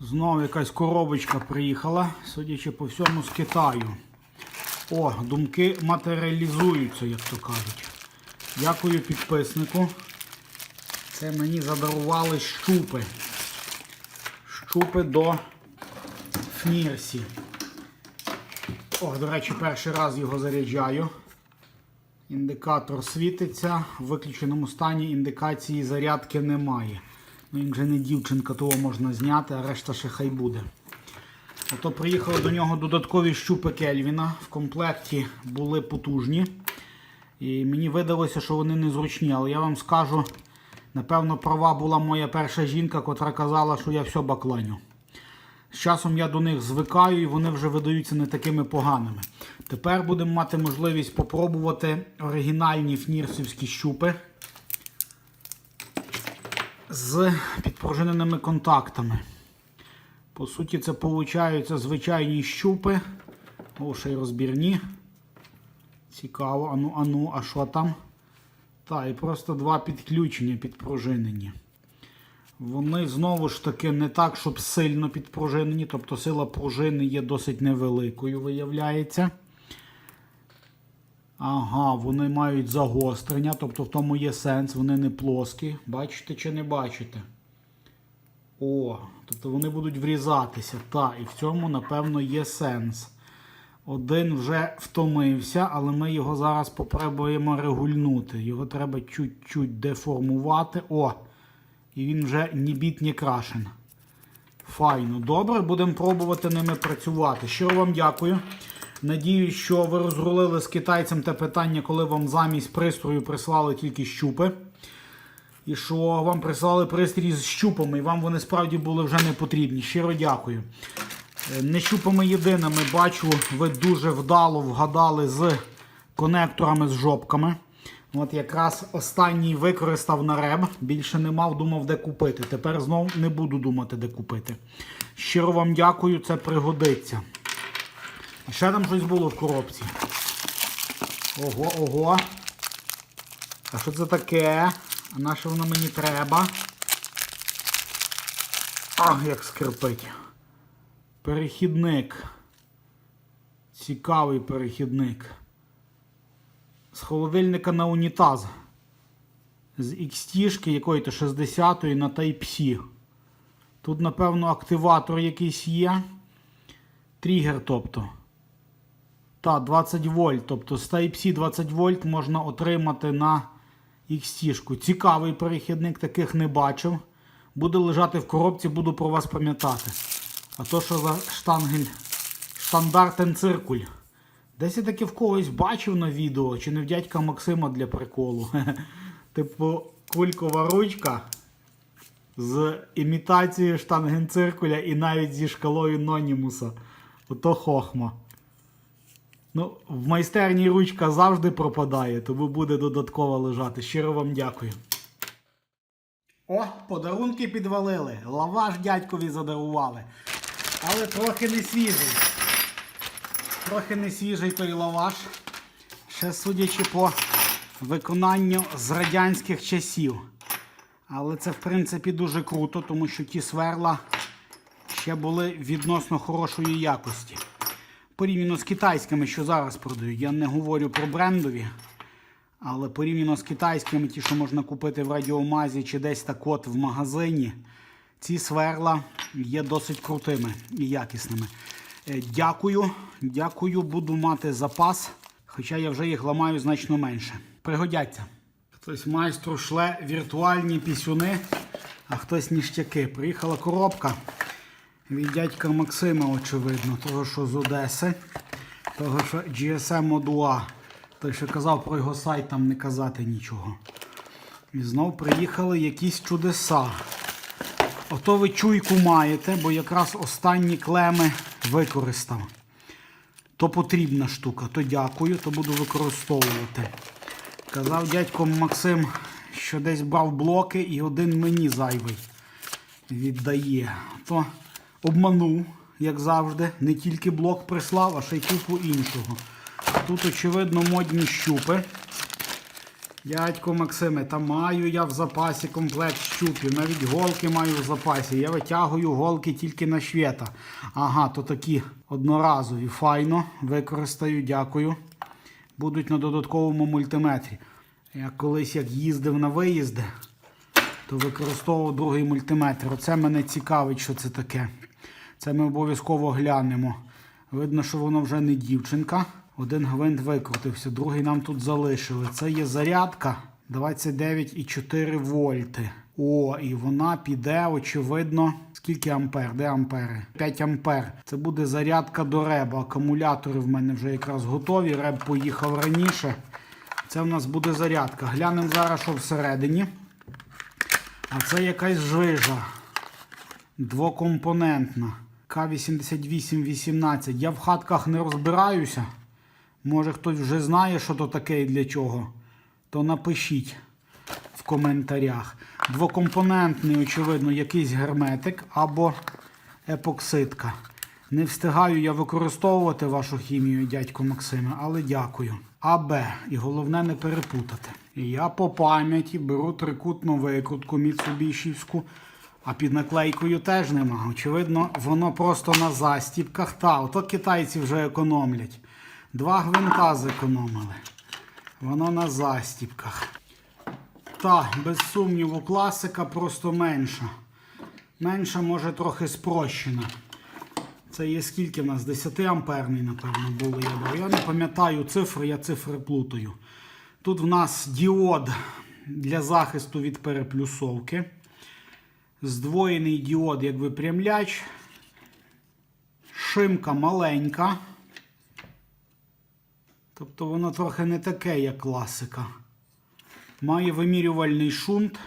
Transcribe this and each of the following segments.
Знову якась коробочка приїхала, судячи по всьому, з Китаю. О, думки матеріалізуються, як то кажуть. Дякую підписнику. Це мені задарували щупи. Щупи до Фнірсі. О, до речі, перший раз його заряджаю. Індикатор світиться, в виключеному стані індикації зарядки немає. Ну, він вже не дівчинка, того можна зняти, а решта ще хай буде. Ото приїхали до нього додаткові щупи Кельвіна. В комплекті були потужні. І мені видалося, що вони незручні, але я вам скажу, напевно, права була моя перша жінка, котра казала, що я все бакланю. З часом я до них звикаю і вони вже видаються не такими поганими. Тепер будемо мати можливість попробувати оригінальні фнірсівські щупи з підпружиненими контактами. По суті, це получаються звичайні щупи. О, ще й розбірні. Цікаво, ану, ану, а що там? Та, і просто два підключення підпружинені. Вони знову ж таки не так, щоб сильно підпружинені, тобто сила пружини є досить невеликою, виявляється. Ага, вони мають загострення, тобто в тому є сенс, вони не плоскі. Бачите чи не бачите? О, тобто вони будуть врізатися. Так, і в цьому, напевно, є сенс. Один вже втомився, але ми його зараз попробуємо регульнути. Його треба чуть-чуть деформувати. О! І він вже ні біт, ні крашен. Файно. Добре, будемо пробувати ними працювати. Щиро вам дякую. Надіюсь, що ви розрулили з китайцем те питання, коли вам замість пристрою прислали тільки щупи. І що вам прислали пристрій з щупами, і вам вони справді були вже не потрібні. Щиро дякую. Е, Не щупами єдиними бачу, ви дуже вдало вгадали з конекторами з жопками. От якраз останній використав на реб, більше не мав, думав, де купити. Тепер знов не буду думати, де купити. Щиро вам дякую, це пригодиться. Ще там щось було в коробці. Ого, ого. А що це таке? А на що воно мені треба? Ах, як скрипить. Перехідник. Цікавий перехідник. З холодильника на унітаз. З XT якої-то 60-ї на Type-C. Тут, напевно, активатор якийсь є. Тригер, тобто. Та, 20 вольт. Тобто з Type-C 20 вольт можна отримати на XT. Цікавий перехідник, таких не бачив. Буде лежати в коробці, буду про вас пам'ятати. А то що за штангель? Штандартен циркуль. Десь я таки в когось бачив на відео, чи не в дядька Максима для приколу. Типу, кулькова ручка з імітацією штангенциркуля і навіть зі шкалою Нонімуса. Ото хохма. Ну, в майстерні ручка завжди пропадає, тому буде додатково лежати. Щиро вам дякую. О, подарунки підвалили. Лаваш дядькові задарували. Але трохи не свіжий. Трохи не свіжий той лаваш. Ще судячи по виконанню з радянських часів. Але це, в принципі, дуже круто, тому що ті сверла ще були відносно хорошої якості. Порівняно з китайськими, що зараз продають. Я не говорю про брендові. Але порівняно з китайськими, ті, що можна купити в радіомазі чи десь так от в магазині, ці сверла є досить крутими і якісними. Е, Дякую, дякую, буду мати запас, хоча я вже їх ламаю значно менше. Пригодяться. Хтось майстру шле віртуальні пісюни, а хтось ніштяки. Приїхала коробка від дядька Максима, очевидно, того, що з Одеси, того, що GSM модула. Той, що казав про його сайт, там не казати нічого. І знов приїхали якісь чудеса. Ото ви чуйку маєте, бо якраз останні клеми використав. То потрібна штука, то дякую, то буду використовувати. Казав дядько Максим, що десь брав блоки і один мені зайвий віддає. То обманув, як завжди. Не тільки блок прислав, а ще й купу іншого. Тут, очевидно, модні щупи. Дядько Максиме, та маю я в запасі комплект щупів, навіть голки маю в запасі. Я витягую голки тільки на швета. Ага, то такі одноразові. Файно, використаю, дякую. Будуть на додатковому мультиметрі. Я колись як їздив на виїзди, то використовував другий мультиметр. Оце мене цікавить, що це таке. Це ми обов'язково глянемо. Видно, що воно вже не дівчинка. Один гвинт викрутився, другий нам тут залишили. Це є зарядка 29,4 вольти. О, і вона піде, очевидно. Скільки ампер? Де ампери? 5 ампер. Це буде зарядка до реба. Акумулятори в мене вже якраз готові. Реб поїхав раніше. Це в нас буде зарядка. Глянемо зараз, що всередині. А це якась жижа. Двокомпонентна. К8818. Я в хатках не розбираюся. Може хтось вже знає, що то таке і для чого. То напишіть в коментарях. Двокомпонентний, очевидно, якийсь герметик або епоксидка. Не встигаю я використовувати вашу хімію, дядько Максиме, але дякую. АБ. І головне не перепутати. Я по пам'яті беру трикутну викрутку міцубішівську, а під наклейкою теж нема. Очевидно, воно просто на застіпках. Та, ото китайці вже економлять. Два гвинта зекономили. Воно на застіпках. Та, без сумніву, класика просто менша. Менша, може, трохи спрощена. Це є скільки в нас? 10 амперний, напевно, було я. Я не пам'ятаю цифри, я цифри плутаю. Тут в нас діод для захисту від переплюсовки. Здвоєний діод, як випрямляч. Шимка маленька. Тобто воно трохи не таке, як класика. Має вимірювальний шунт.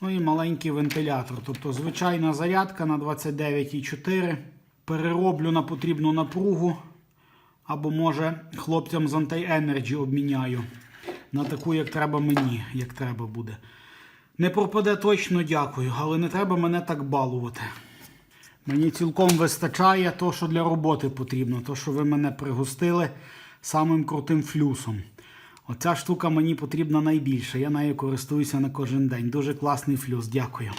Ну і маленький вентилятор. Тобто звичайна зарядка на 29,4. Перероблю на потрібну напругу. Або може хлопцям з Anti-Energy обміняю. На таку, як треба мені, як треба буде. Не пропаде точно дякую, але не треба мене так балувати. Мені цілком вистачає то, що для роботи потрібно, то, що ви мене пригостили самим крутим флюсом. Оця штука мені потрібна найбільше. Я нею користуюся на кожен день. Дуже класний флюс, дякую.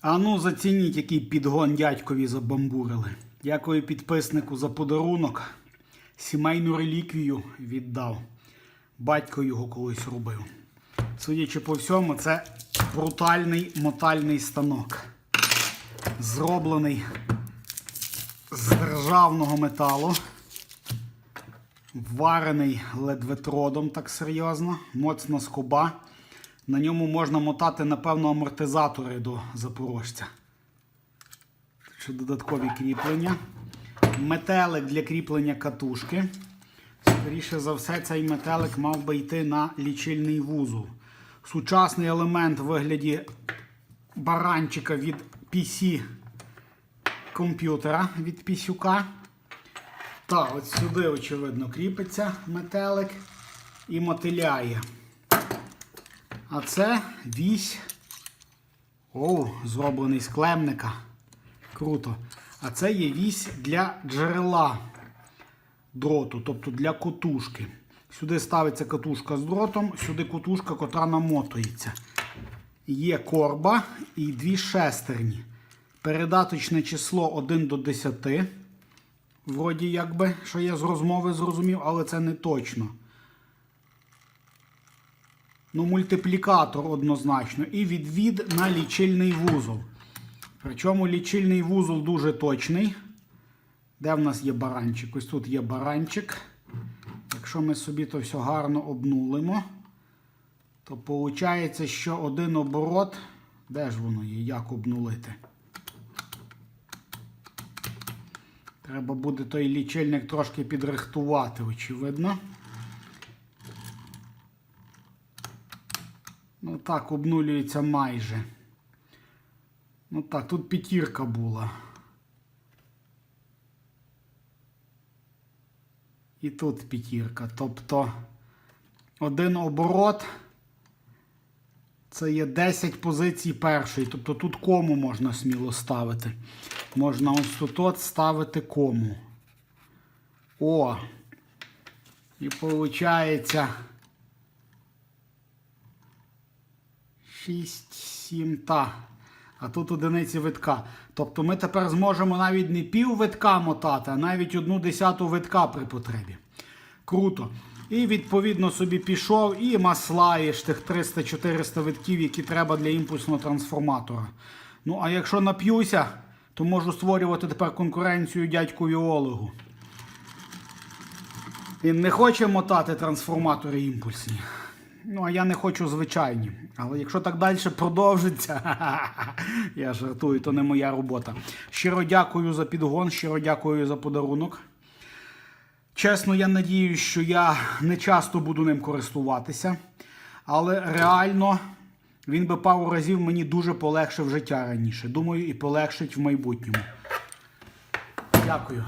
А ну зацініть, який підгон дядькові забамбурили. Дякую підписнику за подарунок. Сімейну реліквію віддав. Батько його колись робив. Судячи по всьому, це брутальний мотальний станок. Зроблений з державного металу. Варений ледветродом так серйозно, моцна скоба. На ньому можна мотати, напевно, амортизатори до запорожця. Ще додаткові кріплення. Метелик для кріплення катушки. Скоріше за все, цей метелик мав би йти на лічильний вузол. Сучасний елемент в вигляді баранчика від PC комп'ютера від пісюка. Так, от сюди, очевидно, кріпиться метелик і мотиляє. А це вісь. О, зроблений з клемника. Круто. А це є вісь для джерела дроту, тобто для котушки. Сюди ставиться катушка з дротом, сюди катушка, котра намотується. Є корба і дві шестерні. Передаточне число 1 до 10. Вроді якби, що я з розмови зрозумів, але це не точно. Ну, мультиплікатор однозначно. І відвід на лічильний вузол. Причому лічильний вузол дуже точний. Де в нас є баранчик? Ось тут є баранчик. Якщо ми собі то все гарно обнулимо, то виходить, що один оборот. Де ж воно є? Як обнулити? Треба буде той лічильник трошки підрихтувати, очевидно. Ну так, обнулюється майже. Ну так, тут п'ятірка була. і тут п'ятірка. Тобто один оборот. Це є 10 позицій першої. Тобто тут кому можна сміло ставити. Можна ось тут ставити кому. О! І виходить 6, 7 та. А тут одиниці витка. Тобто ми тепер зможемо навіть не пів витка мотати, а навіть одну десяту витка при потребі. Круто. І відповідно собі пішов і маслаєш тих 300-400 витків, які треба для імпульсного трансформатора. Ну, а якщо нап'юся, то можу створювати тепер конкуренцію дядькові Олегу. Він не хоче мотати трансформатори імпульсні. Ну, а я не хочу звичайні. Але якщо так далі продовжиться, я жартую, то не моя робота. Щиро дякую за підгон, щиро дякую за подарунок. Чесно, я надію, що я не часто буду ним користуватися, але реально він би пару разів мені дуже полегшив життя раніше. Думаю, і полегшить в майбутньому. Дякую.